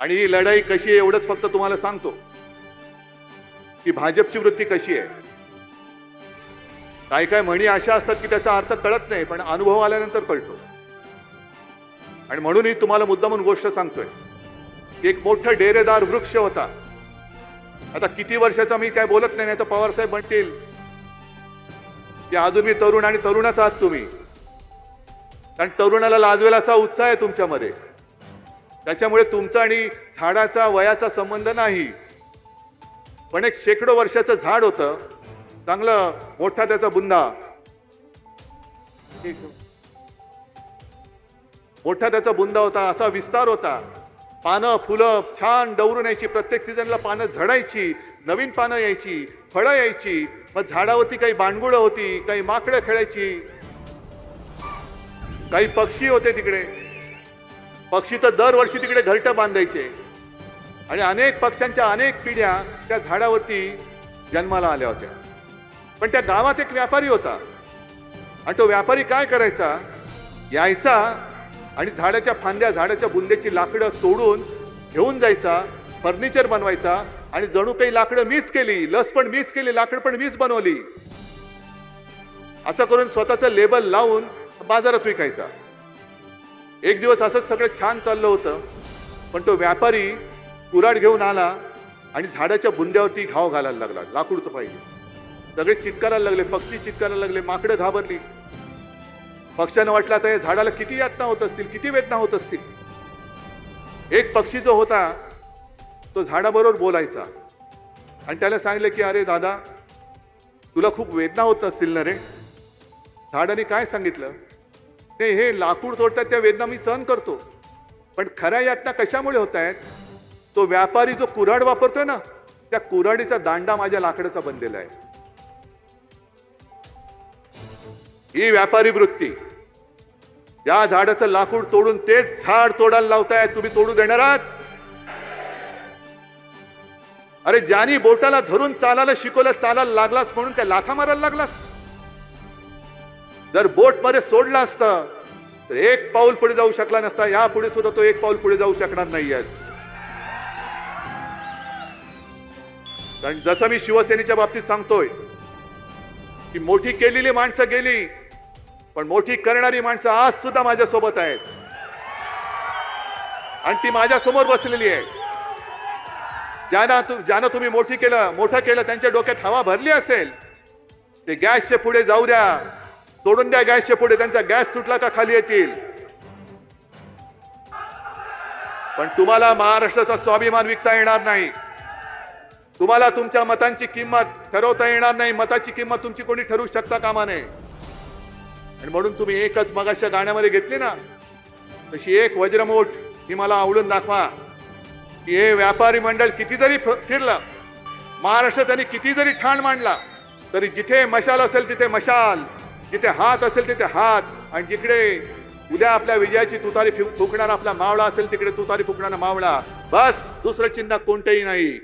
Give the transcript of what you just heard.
आणि ही लढाई कशी आहे एवढंच फक्त तुम्हाला सांगतो. की भाजपची वृत्ती कशी आहे? काही काय म्हणी अशा असतात की त्याचा अर्थ कळत नाही पण अनुभव आल्यानंतर कळतो. आणि म्हणूनही तुम्हाला मुद्दामून गोष्ट सांगतोय की एक मोठं डेरेदार वृक्ष होता. आता किती वर्षाचा मी काय बोलत नाही तर पवार साहेब म्हणतील की अजून मी तरुण आणि तरुणाचा आहात तुम्ही. कारण तरुणाला लाजवेल असा उत्साह आहे तुमच्यामध्ये. त्याच्यामुळे तुमचा आणि झाडाचा वयाचा संबंध नाही. पण एक शेकडो वर्षाचं झाड होतं. चांगलं मोठा त्याचा बुंदा. मोठा त्याचा बुंदा होता असा विस्तार होता. पानं फुलं छान डवरून यायची प्रत्येक सीझनला पानं झडायची नवीन पानं यायची फळं यायची मग झाडावरती काही बांडगुळं होती काही माकडं खेळायची. काही पक्षी होते तिकडे. पक्षी तर दरवर्षी तिकडे घरटं बांधायचे. आणि अनेक पक्ष्यांच्या अनेक पिढ्या त्या झाडावरती जन्माला आल्या होत्या. पण त्या गावात एक व्यापारी होता. आणि तो व्यापारी काय करायचा? यायचा आणि झाडाच्या फांद्या झाडाच्या बुंद्याची लाकडं तोडून घेऊन जायचा फर्निचर बनवायचा आणि जणू काही लाकडं मीच केली लस पण मीच केली लाकड पण मीच बनवली. असं करून स्वतःचं लेबल लावून बाजारात विकायचा. एक दिवस असंच सगळं छान चाललं होतं. पण तो व्यापारी कुराड घेऊन आला आणि झाडाच्या बुंद्यावरती घाव घालायला लागला. लाकूड तर पाहिजे सगळे चित्कारायला लागले पक्षी चित्कारायला लागले माकडं घाबरली. पक्ष्यानं वाटलं तर झाडाला किती यातना होत असतील किती वेदना होत असतील? एक पक्षी जो होता तो झाडाबरोबर बोलायचा. आणि त्याला सांगितलं की अरे दादा तुला खूप वेदना होत असतील ना रे? झाडाने काय सांगितलं? ते हे लाकूड तोडतात त्या वेदना मी सहन करतो. पण खऱ्या यातना कशामुळे होत आहेत तो व्यापारी जो कुऱ्हाड वापरतोय ना त्या कुऱ्हाडीचा दांडा माझ्या लाकडाचा बनलेला आहे. ही व्यापारी वृत्ती. या झाडाचं लाकूड तोडून तेच झाड तोडायला लावताय तुम्ही तोडू देणार आहात? अरे ज्यानी बोटाला धरून चालायला शिकवलं चालायला लागलाच म्हणून काय लाथा मारायला लागलास? जर बोटमध्ये सोडलं सोडला असतं तर एक पाऊल पुढे जाऊ शकला नसता. या पुढे सुद्धा तो एक पाऊल पुढे जाऊ शकणार नाहीये कारण जसं मी शिवसेनेच्या बाबतीत सांगतोय की मोठी केलेली माणसं गेली पण मोठी करणारी माणसं आज सुद्धा माझ्यासोबत आहेत. आणि ती माझ्यासमोर बसलेली आहे. ज्यांना तु- ज्यांना तुम्ही मोठी केलं मोठं केलं त्यांच्या डोक्यात हवा भरली असेल ते गॅसचे पुढे जाऊ द्या. सोडून द्या गॅसच्या पुढे त्यांचा गॅस सुटला का खाली येतील? पण तुम्हाला महाराष्ट्राचा स्वाभिमान विकता येणार नाही. तुम्हाला तुमच्या मतांची किंमत ठरवता येणार नाही. मताची किंमत तुमची कोणी ठरवू शकता कामा नये. आणि म्हणून तुम्ही एकच मगाच्या गाण्यामध्ये घेतली ना तशी एक वज्रमूठ ही मला आवडून दाखवा. की हे व्यापारी मंडळ किती जरी फिरलं. महाराष्ट्र त्यांनी किती जरी ठाण मांडला. तरी जिथे मशाल असेल तिथे मशाल. जिथे हात असेल तिथे हात. आणि जिकडे उद्या आपल्या विजयाची तुतारी फु- फुकणारा आपला मावळा असेल तिकडे तुतारी फुकणारा मावळा. बस दुसरं चिन्ह कोणतंही नाही.